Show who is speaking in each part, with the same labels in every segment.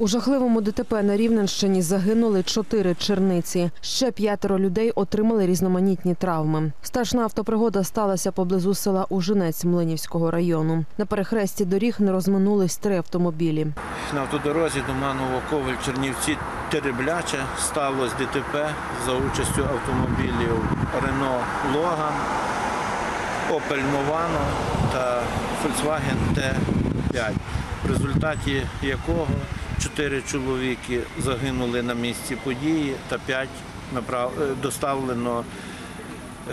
Speaker 1: У жахливому ДТП на Рівненщині загинули чотири черниці. Ще п'ятеро людей отримали різноманітні травми. Страшна автопригода сталася поблизу села Ужинець Млинівського району. На перехресті доріг не розминулись три автомобілі.
Speaker 2: На автодорозі до Доманово Коваль Чернівці Теребляче сталося ДТП за участю автомобілів Рено Логан, Opel Movano та Volkswagen T5, в результаті якого чотири чоловіки загинули на місці події та п'ять е, доставлено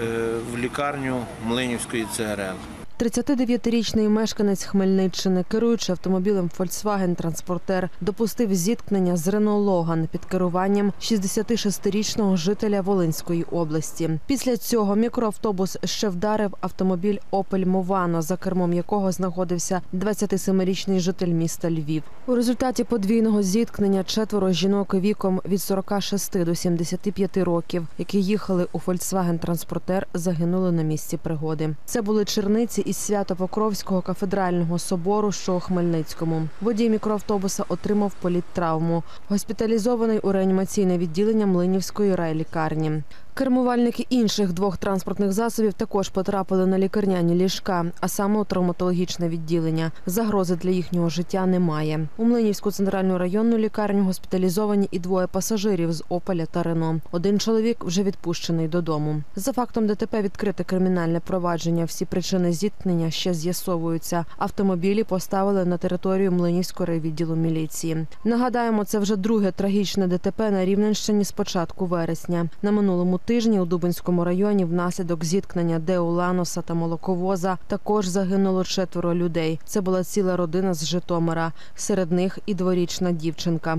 Speaker 2: е, в лікарню Млинівської ЦРЛ.
Speaker 1: 39-річний мешканець Хмельниччини, керуючи автомобілем Volkswagen Транспортер, допустив зіткнення з Рено Логан під керуванням 66-річного жителя Волинської області. Після цього мікроавтобус ще вдарив автомобіль Opel Movano, за кермом якого знаходився 27-річний житель міста Львів. У результаті подвійного зіткнення четверо жінок віком від 46 до 75 років, які їхали у Volkswagen Транспортер, загинули на місці пригоди. Це були черниці із Свято-Покровського кафедрального собору, що у Хмельницькому. Водій мікроавтобуса отримав політтравму. Госпіталізований у реанімаційне відділення Млинівської райлікарні. Кермувальники інших двох транспортних засобів також потрапили на лікарняні ліжка, а саме у травматологічне відділення. Загрози для їхнього життя немає. У Млинівську центральну районну лікарню госпіталізовані і двоє пасажирів з Опеля та Рено. Один чоловік вже відпущений додому. За фактом ДТП відкрите кримінальне провадження. Всі причини зіткнення ще з'ясовуються. Автомобілі поставили на територію Млинівського райвідділу міліції. Нагадаємо, це вже друге трагічне ДТП на Рівненщині з початку вересня. На минулому тижні у Дубинському районі внаслідок зіткнення Деу Ланоса та молоковоза також загинуло четверо людей. Це була ціла родина з Житомира. Серед них і дворічна дівчинка.